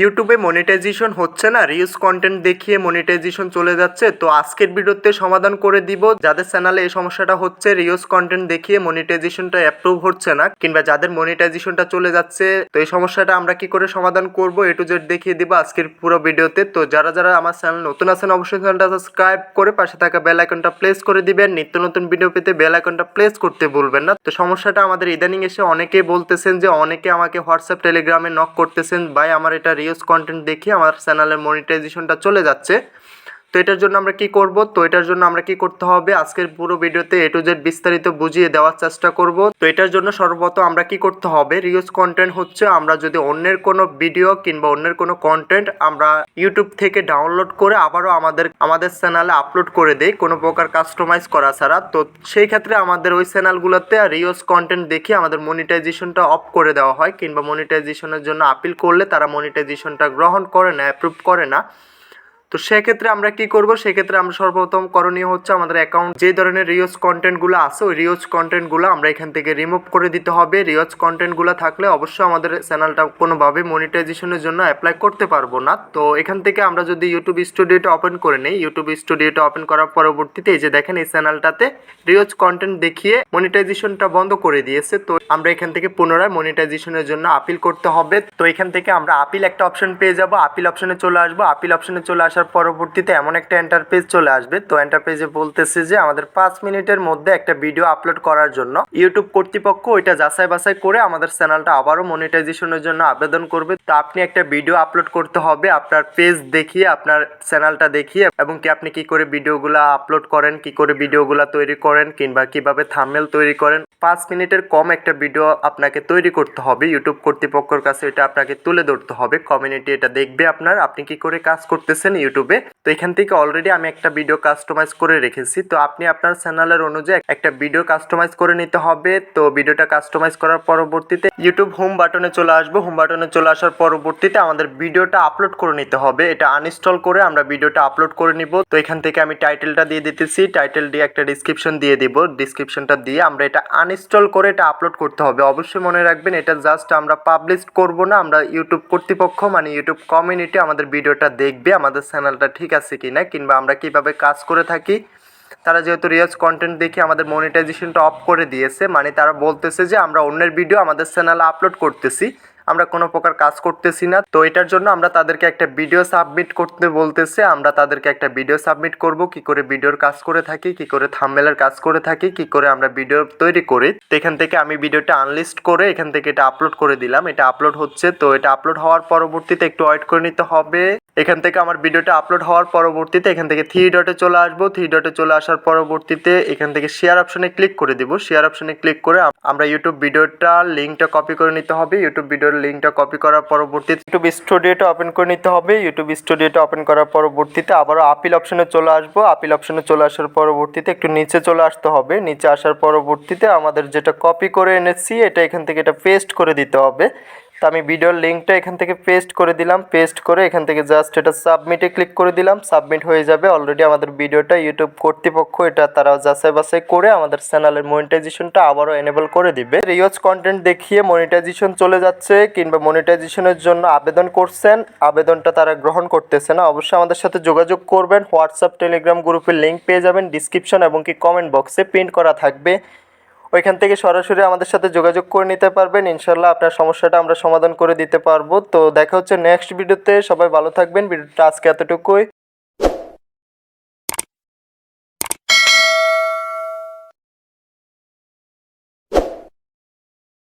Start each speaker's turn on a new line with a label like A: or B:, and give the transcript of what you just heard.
A: ইউটিউবে মনিটাইজেশন হচ্ছে না রিলস কন্টেন্ট দেখিয়ে মনিটাইজেশন চলে যাচ্ছে, তো আজকের ভিডিওতে সমাধান করে দিব। যাদের চ্যানেলে এই সমস্যাটা হচ্ছে রিলস কন্টেন্ট দেখিয়ে মনিটাইজেশনটা অ্যাপ্রুভ হচ্ছে না, কিংবা যাদের মনিটাইজেশনটা চলে যাচ্ছে, তো এই সমস্যাটা আমরা কি করে সমাধান করব, এ টু জেড দেখিয়ে দিব আজকের পুরো ভিডিওতে। তো যারা যারা আমার চ্যানেল নতুন আছেন, অবশ্যই চ্যানেলটা সাবস্ক্রাইব করে পাশে থাকা বেল আইকনটা প্লেস করে দিবেন। নিত্য নতুন ভিডিও পেতে বেল আইকনটা প্লেস করতে ভুলবেন না। তো সমস্যাটা আমাদের ইদানিং এসে অনেকেই বলতেছেন যে, অনেকে আমাকে হোয়াটসঅ্যাপ টেলিগ্রামে নক করতেছেন, ভাই, আমার এটা রিলস কন্টেন্ট দেখি আমার চ্যানেলের মনিটাইজেশনটা চলে যাচ্ছে। তো এটার জন্য আমরা কি করব? তো এটার জন্য আমরা কি করতে হবে? আজকের পুরো ভিডিওতে এ টু জেড বিস্তারিত বুঝিয়ে দেওয়ার চেষ্টা করব। তো এটার জন্য সর্বপ্রথম আমরা কি করতে হবে? রিলস কন্টেন্ট হচ্ছে আমরা যদি অন্যের কোনো ভিডিও কিংবা অন্যের কোনো কন্টেন্ট আমরা ইউটিউব থেকে ডাউনলোড করে আবারও আমাদের আমাদের চ্যানেলে আপলোড করে দেই, কোনো প্রকার কাস্টমাইজ করা ছাড়া, তো সেই ক্ষেত্রে আমাদের ওই চ্যানেলগুলোতে রিলস কন্টেন্ট দেখে আমাদের মনিটাইজেশনটা অফ করে দেওয়া হয়, কিংবা মনিটাইজেশনের জন্য আপিল করলে তারা মনিটাইজেশনটা গ্রহণ করে না অ্যাপ্রুভ করে না। তো সেক্ষেত্রে আমরা কি করব? সেক্ষেত্রে আমরা সর্বপ্রথম করণীয় হচ্ছে আমাদের অ্যাকাউন্ট যে ধরনের রিওজ কন্টেন্টগুলো আছে, ওই রিওজ কন্টেন্টগুলো আমরা এখান থেকে রিমুভ করে দিতে হবে। রিওজ কন্টেন্টগুলো থাকলে অবশ্যই আমাদের চ্যানেলটা কোনোভাবে মনিটাইজেশনের জন্য অ্যাপ্লাই করতে পারব না। তো এখান থেকে আমরা যদি ইউটিউব স্টুডিওটা ওপেন করে নিই ইউটিউব স্টুডিওটা ওপেন করার পরবর্তীতে এই যে দেখেন এই চ্যানেলটাতে রিওজ কন্টেন্ট দেখিয়ে মনিটাইজেশনটা বন্ধ করে দিয়েছে। তো আমরা এখান থেকে পুনরায় মনিটাইজেশনের জন্য আপিল করতে হবে। তো এখান থেকে আমরা আপিল একটা অপশন পেয়ে যাব। আপিল অপশনে চলে আসব। আপিল অপশনে চলে আসার পরবর্তীতে এমন একটা এন্টারপেজ চলে আসবে। তো এন্টারপেজে বলতেছে যে, আমাদের পাঁচ মিনিটের মধ্যে একটা ভিডিও আপলোড করার জন্য ইউটিউব কর্তৃপক্ষ ওইটা যাচাই বাছাই করে আমাদের চ্যানেলটা আবারও মনিটাইজেশনের জন্য আবেদন করবে। তো আপনি একটা ভিডিও আপলোড করতে হবে, আপনার পেজ দেখিয়ে, আপনার চ্যানেলটা দেখিয়ে, এবং কি আপনি কি করে ভিডিওগুলো আপলোড করেন, কি করে ভিডিওগুলো তৈরি করেন, কিংবা কীভাবে থাম্বনেল তৈরি করেন, পাঁচ মিনিটের কম একটা ভিডিও আপনাকে তৈরি করতে হবে। ইউটিউব কর্তৃপক্ষের কাছে এটা আপনাকে তুলে ধরতে হবে। কমিউনিটি এটা দেখবে আপনার, আপনি কি করে কাজ করতেছেন ইউটিউবে তো এখান থেকে অলরেডি আমি একটা ভিডিও কাস্টমাইজ করে রেখেছি। তো আপনি আপনার চ্যানেলের অনুযায়ী একটা ভিডিও কাস্টমাইজ করে নিতে হবে। তো ভিডিওটা কাস্টমাইজ করার পরবর্তীতে ইউটিউব হোম বাটনে চলে আসব। হোম বাটনে চলে আসার পরবর্তীতে আমাদের ভিডিওটা আপলোড করে নিতে হবে। এটা আনইনস্টল করে আমরা ভিডিওটা আপলোড করে নিব। তো এখান থেকে আমি টাইটেলটা দিয়ে দিতেছি। টাইটেল দিয়ে একটা ডিসক্রিপশন দিয়ে দিব। ডিসক্রিপশনটা দিয়ে আমরা এটা আনইনস্টল করে এটা আপলোড করতে হবে। অবশ্যই মনে রাখবেন, এটা জাস্ট আমরা পাবলিশ করব না। আমরা ইউটিউব কর্তৃপক্ষ মানে ইউটিউব কমিউনিটি আমাদের ভিডিওটা দেখবে, আমাদের চ্যানেলটা ঠিক আছে কি না কিংবা আমরা কীভাবে কাজ করে থাকি, তারা যেহেতু রিয়াজ কন্টেন্ট দেখে আমাদের মনিটাইজেশনটা অফ করে দিয়েছে মানে তারা বলতেছে যে আমরা অন্যের ভিডিও আমাদের চ্যানেলে আপলোড করতেছি। আমরা কোনো প্রকার কাজ করতেছি না। তো এটার জন্য আমরা তাদেরকে একটা ভিডিও সাবমিট করতে বলতেছে। আমরা তাদেরকে একটা ভিডিও সাবমিট করব। কি করে ভিডিওর কাজ করে থাকি, কি করে থাম্বনেলের কাজ করে থাকি, কি করে আমরা ভিডিও তৈরি করি। তো এখান থেকে আমি ভিডিওটা আনলিস্ট করে এখান থেকে এটা আপলোড করে দিলাম। এটা আপলোড হচ্ছে। তো এটা আপলোড হওয়ার পরবর্তীতে একটু ওয়েট করে নিতে হবে। এখান থেকে আমার ভিডিওটা আপলোড হওয়ার পরবর্তীতে এখান থেকে থ্রি ডটে চলে আসব। থ্রি ডটে চলে আসার পরবর্তীতে এখান থেকে শেয়ার অপশনে ক্লিক করে দিব। শেয়ার অপশনে ক্লিক করে আমরা ইউটিউব ভিডিওটা লিঙ্কটা কপি করে নিতে হবে। ইউটিউব ভিডিওর লিঙ্কটা কপি করার পরবর্তীতে ইউটিউব স্টুডিওটা ওপেন করে নিতে হবে। ইউটিউব স্টুডিওটা ওপেন করার পরবর্তীতে আবারও আপিল অপশনে চলে আসব। আপিল অপশনে চলে আসার পরবর্তীতে একটু নিচে চলে আসতে হবে। নিচে আসার পরবর্তীতে আমাদের যেটা কপি করে এনেছি, এটা এখান থেকে এটা পেস্ট করে দিতে হবে। তো আমি ভিডিওর লিঙ্কটা এখান থেকে পেস্ট করে দিলাম, পেস্ট করে এখান থেকে জাস্ট এটা সাবমিটে ক্লিক করে দিলাম সাবমিট হয়ে যাবে। অলরেডি আমাদের ভিডিওটা ইউটিউব কর্তৃপক্ষ এটা তারা যাচাই বাছাই করে আমাদের চ্যানেলের মনিটাইজেশনটা আবারও এনেবল করে দিবে। রিওজ কন্টেন্ট দেখিয়ে মনিটাইজেশন চলে যাচ্ছে কিংবা মনিটাইজেশনের জন্য আবেদন করছেন, আবেদনটা তারা গ্রহণ করতেছে না। অবশ্যই আমাদের সাথে যোগাযোগ করবেন। হোয়াটসঅ্যাপ টেলিগ্রাম গ্রুপের লিঙ্ক পেয়ে যাবেন। ডিসক্রিপশন এবং কি কমেন্ট বক্সে প্রিন্ট করা থাকবে। ওইখান থেকে সরাসরি আমাদের সাথে যোগাযোগ করে নিতে পারবেন। ইনশাল্লাহ আপনার সমস্যাটা আমরা সমাধান করে দিতে পারব। তো দেখা হচ্ছে নেক্সট ভিডিওতে সবাই ভালো থাকবেন। ভিডিওটা আজকে এতটুকুই।